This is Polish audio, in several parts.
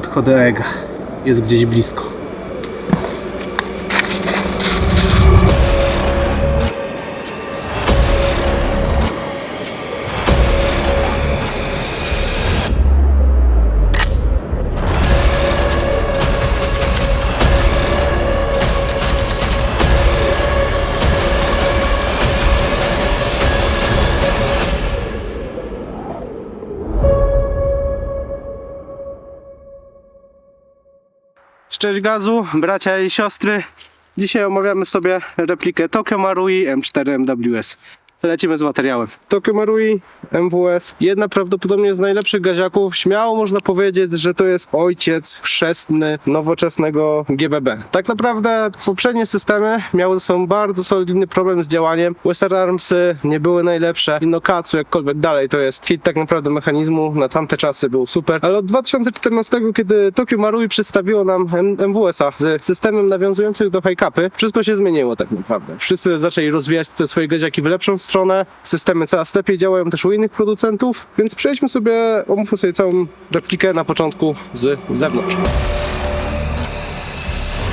od Kodeega. Jest gdzieś blisko. Cześć gazu, bracia i siostry. Dzisiaj omawiamy sobie replikę Tokyo Marui M4 MWS. Lecimy z materiałem. Tokyo Marui MWS, jedna prawdopodobnie z najlepszych gaziaków. Śmiało można powiedzieć, że to jest ojciec chrzestny nowoczesnego GBB. Tak naprawdę poprzednie systemy miały ze sobą bardzo solidny problem z działaniem. USR Armsy nie były najlepsze. Inokatsu jakkolwiek dalej to jest hit tak naprawdę mechanizmu. Na tamte czasy był super. Ale od 2014, kiedy Tokyo Marui przedstawiło nam MWS-a z systemem nawiązującym do high-capy, wszystko się zmieniło tak naprawdę. Wszyscy zaczęli rozwijać te swoje gaziaki w lepszą stronę. Systemy coraz lepiej działają też u innych producentów, więc przejdźmy sobie, omówmy sobie całą replikę na początku z zewnątrz.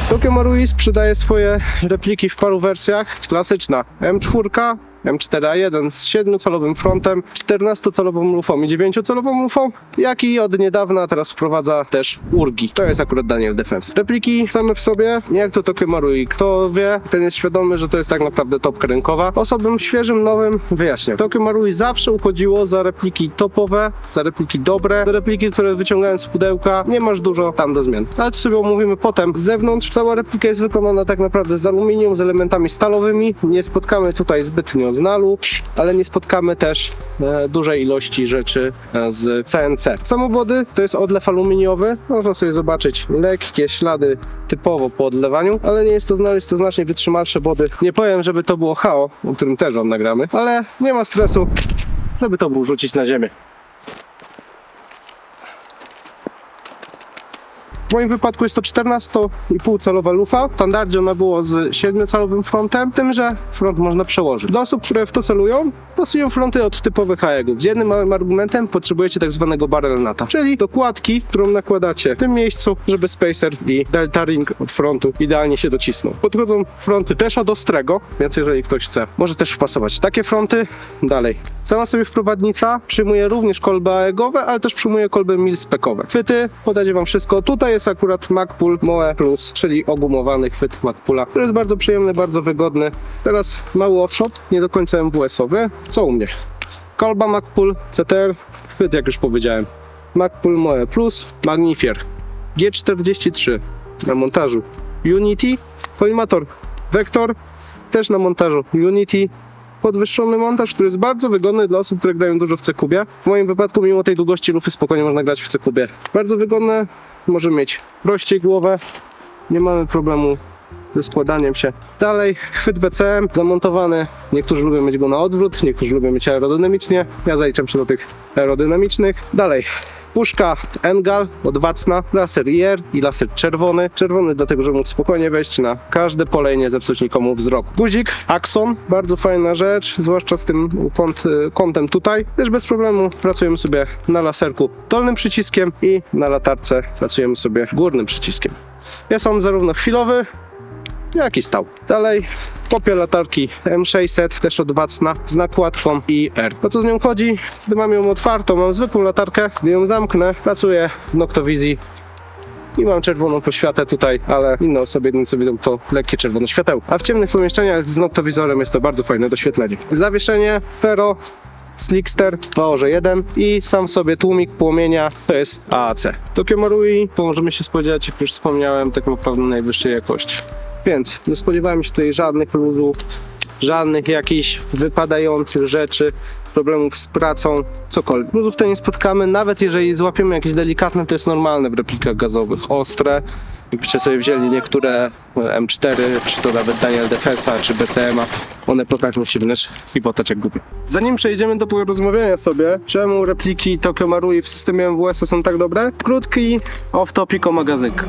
Tokyo Marui sprzedaje swoje repliki w paru wersjach. Klasyczna M4, M4A1 z 7-calowym frontem, 14-calową lufą i 9-calową lufą, jak i od niedawna teraz wprowadza też urgi. To jest akurat Daniel Defense. Repliki same w sobie, jak to Tokyo Marui. Kto wie, ten jest świadomy, że to jest tak naprawdę topka rynkowa. Osobom świeżym, nowym wyjaśnię. Tokyo Marui zawsze uchodziło za repliki topowe, za repliki dobre, za repliki, które wyciągając z pudełka nie masz dużo tam do zmian. Ale to sobie omówimy potem. Z zewnątrz cała replika jest wykonana tak naprawdę z aluminium, z elementami stalowymi. Nie spotkamy tutaj zbytnio z nalu, ale nie spotkamy też e, dużej ilości rzeczy e, z CNC. Samobody to jest odlew aluminiowy. Można sobie zobaczyć lekkie ślady typowo po odlewaniu, ale nie jest to znaleźć to znacznie wytrzymalsze body. Nie powiem, żeby to było HAO, o którym też wam nagramy, ale nie ma stresu, żeby to był rzucić na ziemię. W moim wypadku jest to 14,5 calowa lufa. W standardzie ona było z 7-calowym frontem, tym, że front można przełożyć. Dla osób, które w to celują, pasują fronty od typowych AEG-ów. Z jednym małym argumentem potrzebujecie tak zwanego barrel nata, czyli dokładki, którą nakładacie w tym miejscu, żeby spacer i delta ring od frontu idealnie się docisnął. Podchodzą fronty też od ostrego, więc jeżeli ktoś chce, może też wpasować takie fronty. Dalej. Sama sobie wprowadnica przyjmuje również kolby AEG-owe, ale też przyjmuje kolby mil-spekowe. Chwyty, podaję wam wszystko. Tutaj jest akurat MacPool Moe Plus, czyli ogumowany chwyt MacPoola, który jest bardzo przyjemny, bardzo wygodny. Teraz mały offshot, nie do końca MWS-owy. Co u mnie? Kolba MacPool CTR, chwyt jak już powiedziałem. MacPool Moe Plus, Magnifier. G43 na montażu. Unity, kolimator Vector, też na montażu Unity, podwyższony montaż, który jest bardzo wygodny dla osób, które grają dużo w C-kubie. W moim wypadku, mimo tej długości lufy, spokojnie można grać w C-kubie. Bardzo wygodne, może mieć prościej głowę, nie mamy problemu ze składaniem się. Dalej, chwyt BCM zamontowany. Niektórzy lubią mieć go na odwrót, niektórzy lubią mieć aerodynamicznie. Ja zaliczam się do tych aerodynamicznych. Dalej, puszka Engal od Wacna, laser IR i laser czerwony. Czerwony dlatego, żeby móc spokojnie wejść na każde pole i nie zepsuć nikomu wzrok. Guzik Axon, bardzo fajna rzecz, zwłaszcza z tym kąt, y, kątem tutaj. Też bez problemu pracujemy sobie na laserku dolnym przyciskiem i na latarce pracujemy sobie górnym przyciskiem. Jest on zarówno chwilowy, jak i stał. Dalej kopia latarki M600, też od Wacna, z nakładką IR. O co z nią chodzi? Gdy mam ją otwartą, mam zwykłą latarkę, gdy ją zamknę, pracuję w Noctowizji i mam czerwoną poświatę tutaj, ale inne osoby jedyne co widzą to lekkie czerwone światełko. A w ciemnych pomieszczeniach z noktowizorem jest to bardzo fajne doświetlenie. Zawieszenie Fero Slickster Waorze 1 i sam sobie tłumik płomienia to jest AAC. Tokyo Marui to możemy się spodziewać, jak już wspomniałem, tak naprawdę najwyższej jakości. Więc nie spodziewałem się tutaj żadnych luzów, żadnych jakichś wypadających rzeczy, problemów z pracą, cokolwiek. Luzów tutaj nie spotkamy, nawet jeżeli złapiemy jakieś delikatne, to jest normalne w replikach gazowych. Ostre, Jakbyście sobie wzięli niektóre e, M4, czy to nawet Daniel Defensa, czy BCMA, one potrafią się wręcz hipotać jak głupie. Zanim przejdziemy do porozmawiania sobie, czemu repliki Tokyo Marui w systemie MWS są tak dobre, krótki off-topic o magazynkę.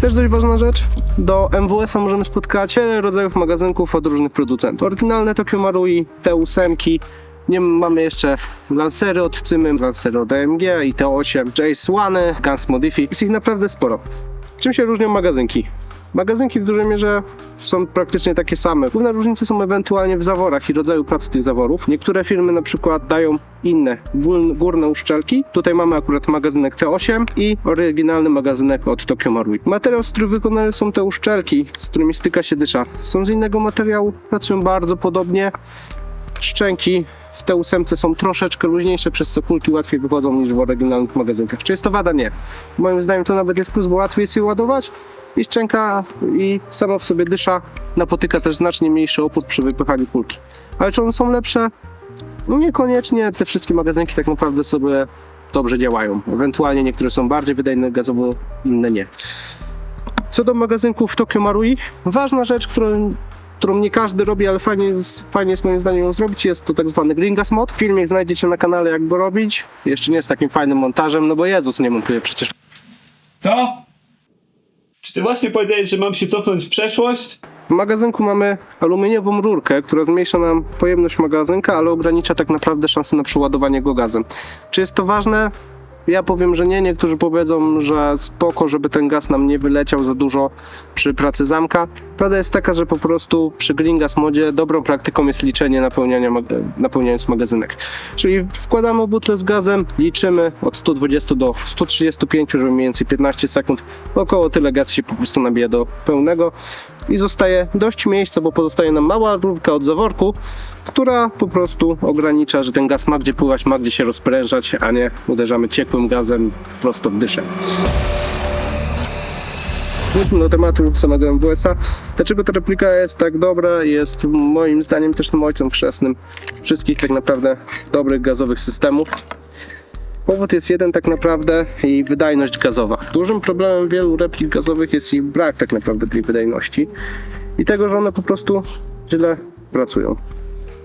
Też dość ważna rzecz, do MWS-a możemy spotkać wiele rodzajów magazynków od różnych producentów. Oryginalne Tokyo Marui, T8, Nie mamy jeszcze Lancery od Cymy, Lancery od AMG, i T8, Jace One, Guns Modify. Jest ich naprawdę sporo. Czym się różnią magazynki? Magazynki w dużej mierze są praktycznie takie same. Główne różnice są ewentualnie w zaworach i rodzaju pracy tych zaworów. Niektóre firmy na przykład dają inne górne uszczelki. Tutaj mamy akurat magazynek T8 i oryginalny magazynek od Tokyo Marui. Materiał, z którym wykonane są te uszczelki, z którymi styka się dysza, są z innego materiału, pracują bardzo podobnie. Szczęki w T8 są troszeczkę luźniejsze, przez co kulki łatwiej wychodzą niż w oryginalnych magazynkach. Czy jest to wada? Nie. Moim zdaniem to nawet jest plus, bo łatwiej jest je ładować i szczęka i sama w sobie dysza napotyka też znacznie mniejszy opór przy wypychaniu kulki. Ale czy one są lepsze? No niekoniecznie. Te wszystkie magazynki tak naprawdę sobie dobrze działają. Ewentualnie niektóre są bardziej wydajne gazowo, inne nie. Co do magazynków Tokyo Marui, ważna rzecz, którą, którą nie każdy robi, ale fajnie jest, fajnie jest moim zdaniem ją zrobić, jest to tak zwany Green Gas Mod. Filmik znajdziecie na kanale jak go robić. Jeszcze nie jest takim fajnym montażem, no bo Jezus nie montuje przecież Co? Czy ty właśnie powiedziałeś, że mam się cofnąć w przeszłość? W magazynku mamy aluminiową rurkę, która zmniejsza nam pojemność magazynka, ale ogranicza tak naprawdę szanse na przeładowanie go gazem. Czy jest to ważne? Ja powiem, że nie. Niektórzy powiedzą, że spoko, żeby ten gaz nam nie wyleciał za dużo przy pracy zamka. Prawda jest taka, że po prostu przy Green Gas modzie dobrą praktyką jest liczenie napełniania, napełniając magazynek. Czyli wkładamy butlę z gazem, liczymy od 120 do 135, żeby mniej więcej 15 sekund. Około tyle gaz się po prostu nabija do pełnego i zostaje dość miejsca, bo pozostaje nam mała rurka od zaworku, która po prostu ogranicza, że ten gaz ma gdzie pływać, ma gdzie się rozprężać, a nie uderzamy ciekłym gazem prosto w dyszę. Wróćmy do tematu samego MWS-a. Dlaczego ta replika jest tak dobra? Jest moim zdaniem też tym ojcem chrzestnym wszystkich tak naprawdę dobrych gazowych systemów. Powód jest jeden tak naprawdę i wydajność gazowa. Dużym problemem wielu replik gazowych jest ich brak tak naprawdę tej wydajności i tego, że one po prostu źle pracują.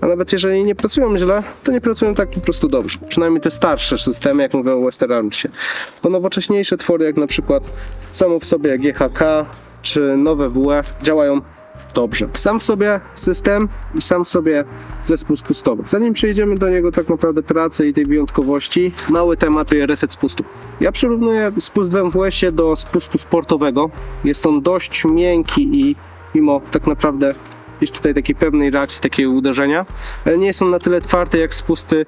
A nawet jeżeli nie pracują źle, to nie pracują tak po prostu dobrze. Przynajmniej te starsze systemy, jak mówię o Westerlandsie. Bo nowocześniejsze twory, jak na przykład samo w sobie jak GHK czy nowe WE działają dobrze. Sam w sobie system i sam w sobie zespół spustowy. Zanim przejdziemy do niego tak naprawdę pracy i tej wyjątkowości, mały temat reset spustu. Ja przyrównuję spust w MWS-ie do spustu sportowego. Jest on dość miękki i mimo tak naprawdę jest tutaj takiej pewnej reakcji, takiego uderzenia, ale nie jest on na tyle twardy jak spusty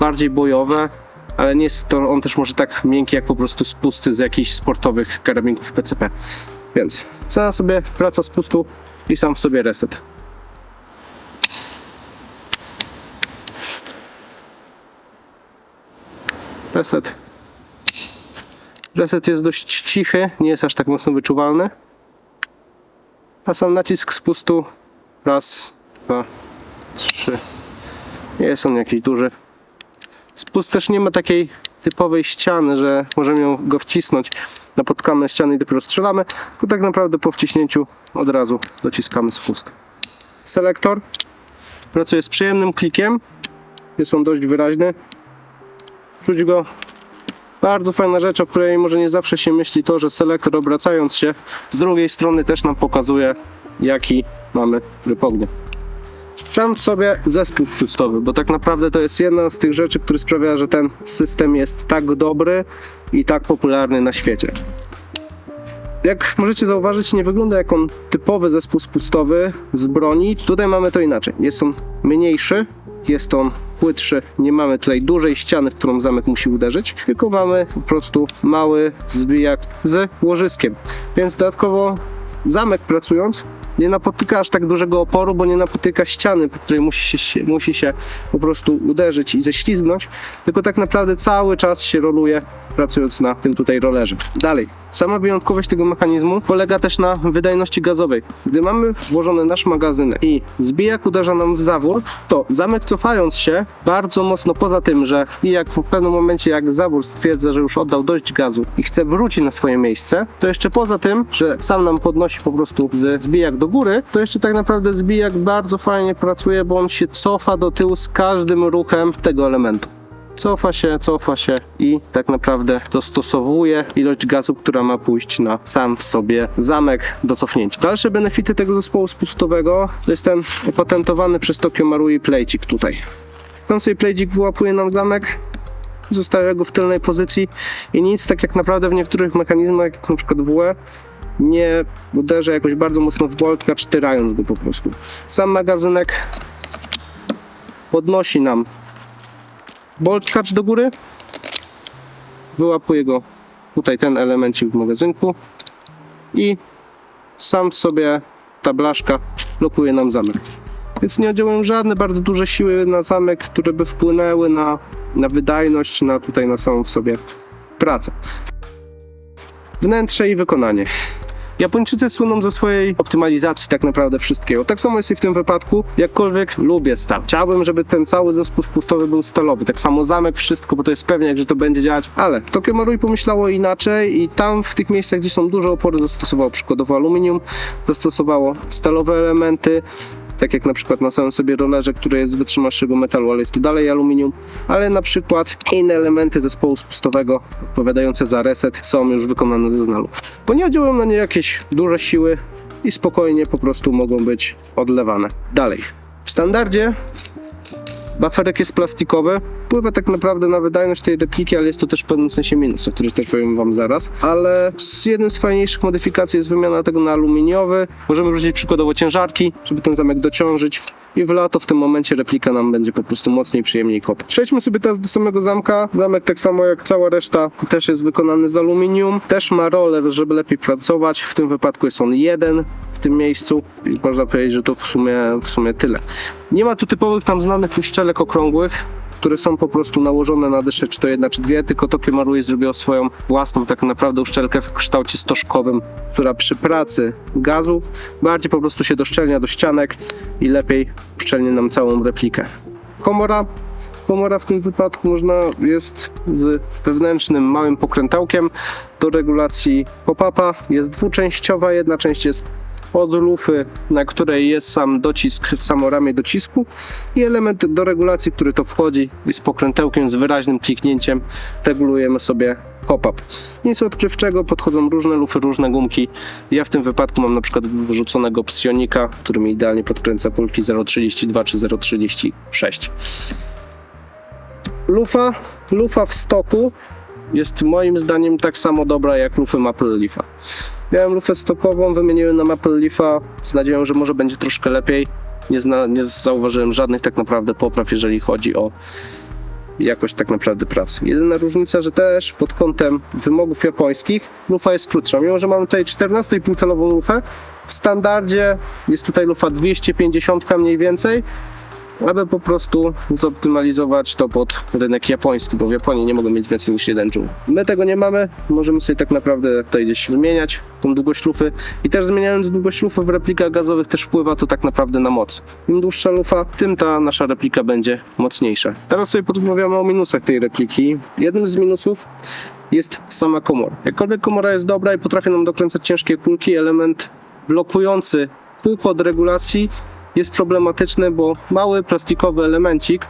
bardziej bojowe, ale nie jest to on też może tak miękki jak po prostu spusty z jakichś sportowych karabinków PCP. Więc sama sobie praca spustu i sam w sobie reset. Reset. Reset jest dość cichy, nie jest aż tak mocno wyczuwalny. A sam nacisk spustu raz, dwa, trzy. Nie jest on jakiś duży. Spust też nie ma takiej typowej ściany, że możemy ją, go wcisnąć, napotkamy ściany i dopiero strzelamy, tylko tak naprawdę po wciśnięciu od razu dociskamy spust. Selektor pracuje z przyjemnym klikiem, jest on dość wyraźny. Czuć go bardzo fajna rzecz, o której może nie zawsze się myśli, to, że selektor obracając się z drugiej strony też nam pokazuje, jaki mamy tryb. Sam w sobie zespół spustowy, bo tak naprawdę to jest jedna z tych rzeczy, które sprawia, że ten system jest tak dobry i tak popularny na świecie. Jak możecie zauważyć, nie wygląda jak on typowy zespół spustowy z broni. Tutaj mamy to inaczej. Jest on mniejszy, jest on płytszy. Nie mamy tutaj dużej ściany, w którą zamek musi uderzyć, tylko mamy po prostu mały zbijak z łożyskiem. Więc dodatkowo zamek pracując nie napotyka aż tak dużego oporu, bo nie napotyka ściany, po której musi się, musi się po prostu uderzyć i ześlizgnąć, tylko tak naprawdę cały czas się roluje pracując na tym tutaj rollerze. Dalej, sama wyjątkowość tego mechanizmu polega też na wydajności gazowej. Gdy mamy włożony nasz magazynek i zbijak uderza nam w zawór, to zamek cofając się bardzo mocno poza tym, że i jak w pewnym momencie jak zawór stwierdza, że już oddał dość gazu i chce wrócić na swoje miejsce, to jeszcze poza tym, że sam nam podnosi po prostu z zbijak do góry, to jeszcze tak naprawdę zbijak bardzo fajnie pracuje, bo on się cofa do tyłu z każdym ruchem tego elementu cofa się, cofa się i tak naprawdę dostosowuje ilość gazu, która ma pójść na sam w sobie zamek do cofnięcia. Dalsze benefity tego zespołu spustowego to jest ten opatentowany przez Tokyo Marui plejcik tutaj. Tam sobie plejdzik wyłapuje nam zamek, zostawia go w tylnej pozycji i nic, tak jak naprawdę w niektórych mechanizmach, jak na przykład WE, nie uderza jakoś bardzo mocno w boltka, cztyrając go po prostu. Sam magazynek podnosi nam bolt hatch do góry, wyłapuje go tutaj ten elemencik w magazynku i sam sobie ta blaszka blokuje nam zamek. Więc nie oddziałują żadne bardzo duże siły na zamek, które by wpłynęły na, na wydajność, na tutaj na samą w sobie pracę. Wnętrze i wykonanie. Japończycy słyną ze swojej optymalizacji tak naprawdę wszystkiego. Tak samo jest i w tym wypadku, jakkolwiek lubię stal. Chciałbym, żeby ten cały zespół spustowy był stalowy. Tak samo zamek, wszystko, bo to jest pewnie, że to będzie działać. Ale Tokyo Marui pomyślało inaczej i tam w tych miejscach, gdzie są duże opory, zastosowało przykładowo aluminium, zastosowało stalowe elementy, tak jak na przykład na samym sobie rollerze, który jest z wytrzymalszego metalu, ale jest to dalej aluminium, ale na przykład inne elementy zespołu spustowego odpowiadające za reset są już wykonane ze znalu. Bo nie oddziałują na nie jakieś duże siły i spokojnie po prostu mogą być odlewane. Dalej. W standardzie Baferek jest plastikowy, wpływa tak naprawdę na wydajność tej repliki, ale jest to też w pewnym sensie minus, o których też powiem wam zaraz. Ale jednym z fajniejszych modyfikacji jest wymiana tego na aluminiowy. Możemy wrzucić przykładowo ciężarki, żeby ten zamek dociążyć. I w lato w tym momencie replika nam będzie po prostu mocniej, przyjemniej kopać. Przejdźmy sobie teraz do samego zamka. Zamek tak samo jak cała reszta też jest wykonany z aluminium. Też ma roller, żeby lepiej pracować. W tym wypadku jest on jeden w tym miejscu i można powiedzieć, że to w sumie, w sumie tyle. Nie ma tu typowych tam znanych uszczelek okrągłych, które są po prostu nałożone na dyszę, czy to jedna, czy dwie, tylko Tokyo Marui zrobiło swoją własną tak naprawdę uszczelkę w kształcie stożkowym, która przy pracy gazu bardziej po prostu się doszczelnia do ścianek i lepiej uszczelni nam całą replikę. Komora Komora w tym wypadku można jest z wewnętrznym małym pokrętałkiem do regulacji pop-upa. Jest dwuczęściowa, jedna część jest od lufy, na której jest sam docisk, samo ramię docisku i element do regulacji, który to wchodzi jest pokrętełkiem z wyraźnym kliknięciem. Regulujemy sobie pop-up. Nic odkrywczego, podchodzą różne lufy, różne gumki. Ja w tym wypadku mam na przykład wyrzuconego Psionika, który mi idealnie podkręca kulki 0,32 czy 0,36. Lufa, lufa w stoku jest moim zdaniem tak samo dobra jak lufy Maple Leafa. Miałem lufę stokową, wymieniłem na Maple Leafa z nadzieją, że może będzie troszkę lepiej. Nie, zna, nie zauważyłem żadnych tak naprawdę popraw, jeżeli chodzi o jakość tak naprawdę pracy. Jedyna różnica, że też pod kątem wymogów japońskich lufa jest krótsza. Mimo, że mamy tutaj 14,5 calową lufę, w standardzie jest tutaj lufa 250 mniej więcej, aby po prostu zoptymalizować to pod rynek japoński, bo w Japonii nie mogą mieć więcej niż jeden joule. My tego nie mamy, możemy sobie tak naprawdę tutaj gdzieś zmieniać tą długość lufy i też zmieniając długość lufy w replikach gazowych też wpływa to tak naprawdę na moc. Im dłuższa lufa, tym ta nasza replika będzie mocniejsza. Teraz sobie porozmawiamy o minusach tej repliki. Jednym z minusów jest sama komora. Jakkolwiek komora jest dobra i potrafi nam dokręcać ciężkie kulki, element blokujący kółko od regulacji jest problematyczny, bo mały plastikowy elemencik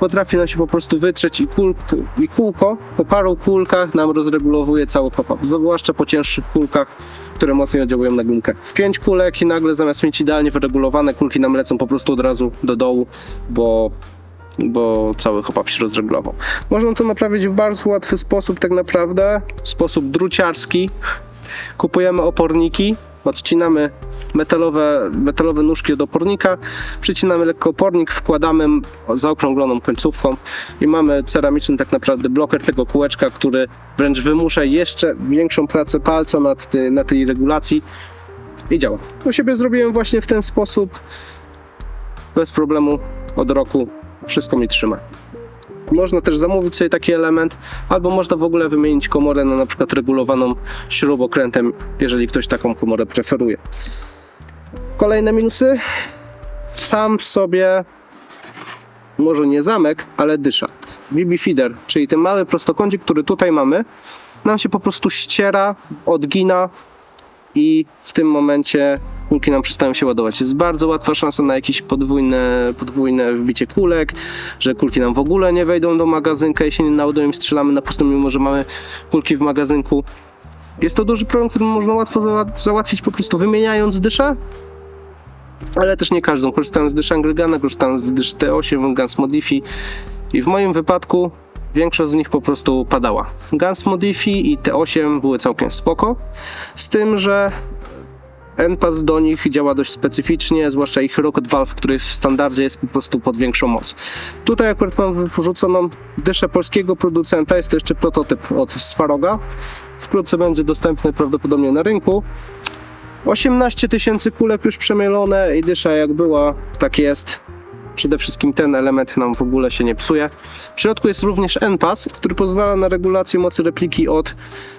potrafi nam się po prostu wytrzeć i, kul, i kółko po paru kulkach nam rozregulowuje cały pop-up, zwłaszcza po cięższych kulkach, które mocniej oddziałują na gumkę. Pięć kulek i nagle zamiast mieć idealnie wyregulowane, kulki nam lecą po prostu od razu do dołu, bo bo cały hop się rozregulował. Można to naprawić w bardzo łatwy sposób tak naprawdę, sposób druciarski. Kupujemy oporniki, odcinamy metalowe, metalowe nóżki od opornika, przycinamy lekko opornik, wkładamy zaokrągloną końcówką i mamy ceramiczny tak naprawdę bloker tego kółeczka, który wręcz wymusza jeszcze większą pracę palca nad ty, na tej regulacji i działa. U siebie zrobiłem właśnie w ten sposób, bez problemu od roku wszystko mi trzyma. Można też zamówić sobie taki element, albo można w ogóle wymienić komorę na na przykład regulowaną śrubokrętem, jeżeli ktoś taką komorę preferuje. Kolejne minusy. Sam w sobie, może nie zamek, ale dysza. BB feeder, czyli ten mały prostokącik, który tutaj mamy, nam się po prostu ściera, odgina i w tym momencie kulki nam przestają się ładować. Jest bardzo łatwa szansa na jakieś podwójne, podwójne wbicie kulek, że kulki nam w ogóle nie wejdą do magazynka i się nie naładują i strzelamy na pustą, mimo że mamy kulki w magazynku. Jest to duży problem, który można łatwo zała- załatwić po prostu wymieniając dyszę ale też nie każdą. Korzystałem z dyszy Angrygana, korzystałem z dysz T8, Gans Modifi i w moim wypadku większość z nich po prostu padała. Gans Modifi i T8 były całkiem spoko, z tym, że NPAS do nich działa dość specyficznie, zwłaszcza ich Rocket Valve, który w standardzie jest po prostu pod większą moc. Tutaj akurat mam wrzuconą dyszę polskiego producenta, jest to jeszcze prototyp od Swaroga. Wkrótce będzie dostępny prawdopodobnie na rynku. 18 tysięcy kulek już przemielone i dysza jak była, tak jest. Przede wszystkim ten element nam w ogóle się nie psuje. W środku jest również NPAS, który pozwala na regulację mocy repliki od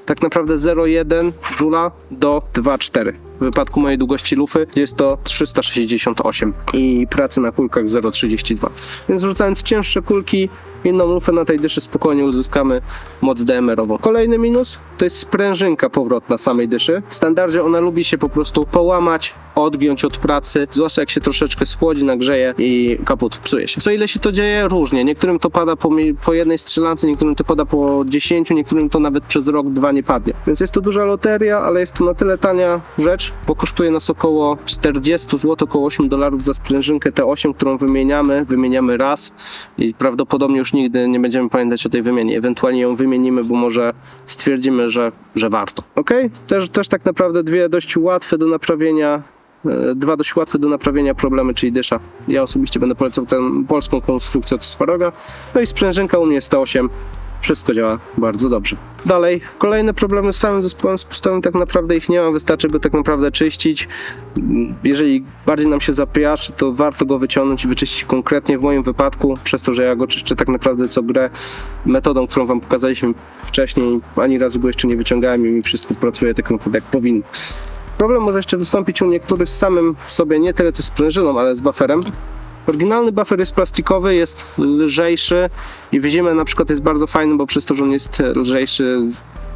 tak naprawdę 0,1 Joula do 2,4. W wypadku mojej długości lufy jest to 368 i pracy na kulkach 0,32. Więc rzucając cięższe kulki, inną lufę na tej dyszy spokojnie uzyskamy moc DMR-ową. Kolejny minus to jest sprężynka powrotna samej dyszy. W standardzie ona lubi się po prostu połamać, odgiąć od pracy, zwłaszcza jak się troszeczkę schłodzi, nagrzeje i kaput psuje się. Co ile się to dzieje? Różnie. Niektórym to pada po, po jednej strzelance, niektórym to pada po 10, niektórym to nawet przez rok, dwa nie padnie. Więc jest to duża loteria, ale jest to na tyle tania rzecz, bo kosztuje nas około 40 zł, około 8 dolarów za sprężynkę T8, którą wymieniamy, wymieniamy raz i prawdopodobnie już nigdy nie będziemy pamiętać o tej wymianie. Ewentualnie ją wymienimy, bo może stwierdzimy, że, że warto. Ok? Też, też tak naprawdę dwie dość łatwe do naprawienia dwa dość łatwe do naprawienia problemy, czyli dysza. Ja osobiście będę polecał tę polską konstrukcję od Swaroga. No i sprężynka u mnie jest 108. Wszystko działa bardzo dobrze. Dalej, kolejne problemy z samym zespołem spustowym, tak naprawdę ich nie ma, wystarczy go tak naprawdę czyścić. Jeżeli bardziej nam się zapijaczy, to warto go wyciągnąć i wyczyścić konkretnie. W moim wypadku, przez to, że ja go czyszczę tak naprawdę co grę metodą, którą wam pokazaliśmy wcześniej, ani razu go jeszcze nie wyciągałem i mi wszystko pracuje tak naprawdę jak powinno. Problem może jeszcze wystąpić u niektórych z samym sobie, nie tyle co z prężyną, ale z bufferem. Oryginalny buffer jest plastikowy, jest lżejszy i w zimę na przykład jest bardzo fajny, bo przez to, że on jest lżejszy,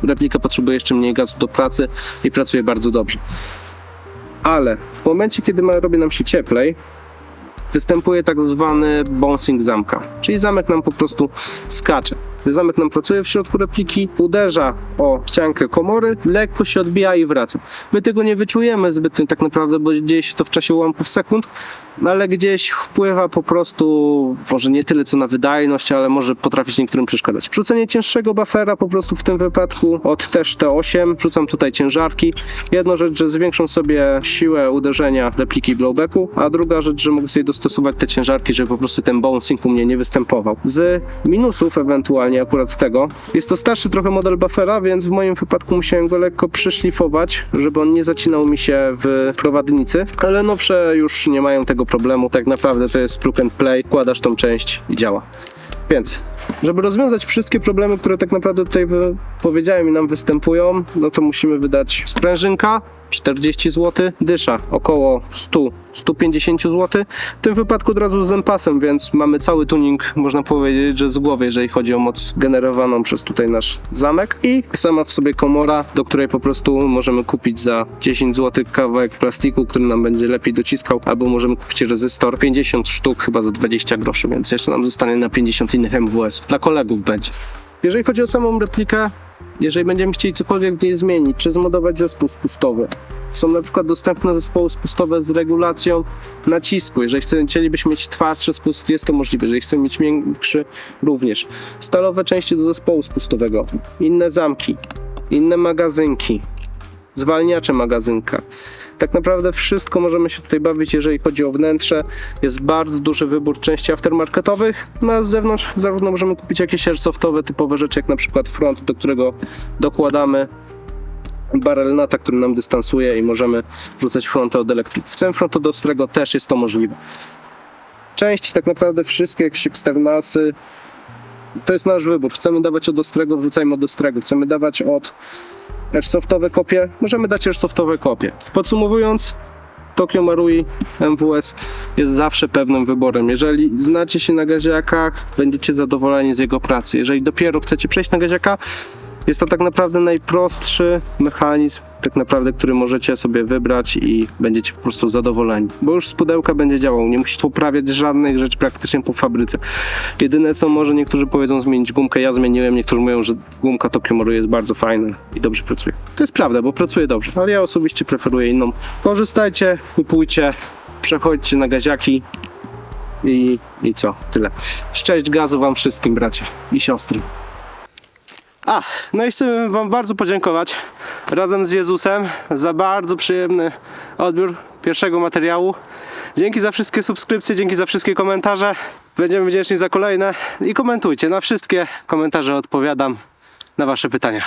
replika potrzebuje jeszcze mniej gazu do pracy i pracuje bardzo dobrze. Ale w momencie, kiedy ma, robi nam się cieplej, występuje tak zwany bouncing zamka, czyli zamek nam po prostu skacze. Zamek nam pracuje w środku repliki, uderza o ściankę komory, lekko się odbija i wraca. My tego nie wyczujemy zbyt tak naprawdę, bo dzieje się to w czasie ułamków sekund, no ale gdzieś wpływa po prostu, może nie tyle co na wydajność, ale może potrafić niektórym przeszkadzać. Wrzucenie cięższego buffera po prostu w tym wypadku od też T8, wrzucam tutaj ciężarki. Jedna rzecz, że zwiększą sobie siłę uderzenia repliki blowbacku, a druga rzecz, że mogę sobie dostosować te ciężarki, żeby po prostu ten bouncing u mnie nie występował. Z minusów ewentualnie akurat tego, jest to starszy trochę model buffera, więc w moim wypadku musiałem go lekko przyszlifować, żeby on nie zacinał mi się w prowadnicy, ale nowsze już nie mają tego problemu, tak naprawdę to jest plug and play, kładasz tą część i działa. Więc, żeby rozwiązać wszystkie problemy, które tak naprawdę tutaj powiedziałem i nam występują, no to musimy wydać sprężynka 40 zł, dysza około 100-150 zł. W tym wypadku od razu z empasem, więc mamy cały tuning, można powiedzieć, że z głowy, jeżeli chodzi o moc generowaną przez tutaj nasz zamek. I sama w sobie komora, do której po prostu możemy kupić za 10 zł kawałek plastiku, który nam będzie lepiej dociskał, albo możemy kupić rezystor 50 sztuk chyba za 20 groszy, więc jeszcze nam zostanie na 50 innych MWS. Dla kolegów będzie. Jeżeli chodzi o samą replikę, jeżeli będziemy chcieli cokolwiek w niej zmienić, czy zmodować zespół spustowy, są na przykład dostępne zespoły spustowe z regulacją nacisku. Jeżeli chcielibyśmy mieć twardszy spust, jest to możliwe. Jeżeli chcemy mieć większy, również. Stalowe części do zespołu spustowego, inne zamki, inne magazynki, zwalniacze magazynka. Tak naprawdę wszystko możemy się tutaj bawić, jeżeli chodzi o wnętrze. Jest bardzo duży wybór części aftermarketowych. No a z zewnątrz zarówno możemy kupić jakieś airsoftowe typowe rzeczy, jak na przykład front, do którego dokładamy barel nata, który nam dystansuje i możemy wrzucać frontę od elektryków. W całym frontu do ostrego też jest to możliwe. Części tak naprawdę wszystkie jakieś eksternalsy to jest nasz wybór. Chcemy dawać od ostrego, wrzucajmy od ostrego. Chcemy dawać od airsoftowe kopie, możemy dać airsoftowe kopie. Podsumowując, Tokyo Marui MWS jest zawsze pewnym wyborem. Jeżeli znacie się na gaziakach, będziecie zadowoleni z jego pracy. Jeżeli dopiero chcecie przejść na gaziaka, jest to tak naprawdę najprostszy mechanizm, tak naprawdę, który możecie sobie wybrać i będziecie po prostu zadowoleni. Bo już z pudełka będzie działał, nie musicie poprawiać żadnych rzeczy praktycznie po fabryce. Jedyne co może niektórzy powiedzą zmienić gumkę, ja zmieniłem, niektórzy mówią, że gumka Tokyo Maru jest bardzo fajna i dobrze pracuje. To jest prawda, bo pracuje dobrze, ale ja osobiście preferuję inną. Korzystajcie, kupujcie, przechodźcie na gaziaki i, i co? Tyle. Szczęść gazu wam wszystkim, bracie i siostry. A, no i chcę Wam bardzo podziękować razem z Jezusem za bardzo przyjemny odbiór pierwszego materiału. Dzięki za wszystkie subskrypcje, dzięki za wszystkie komentarze. Będziemy wdzięczni za kolejne i komentujcie. Na wszystkie komentarze odpowiadam na Wasze pytania.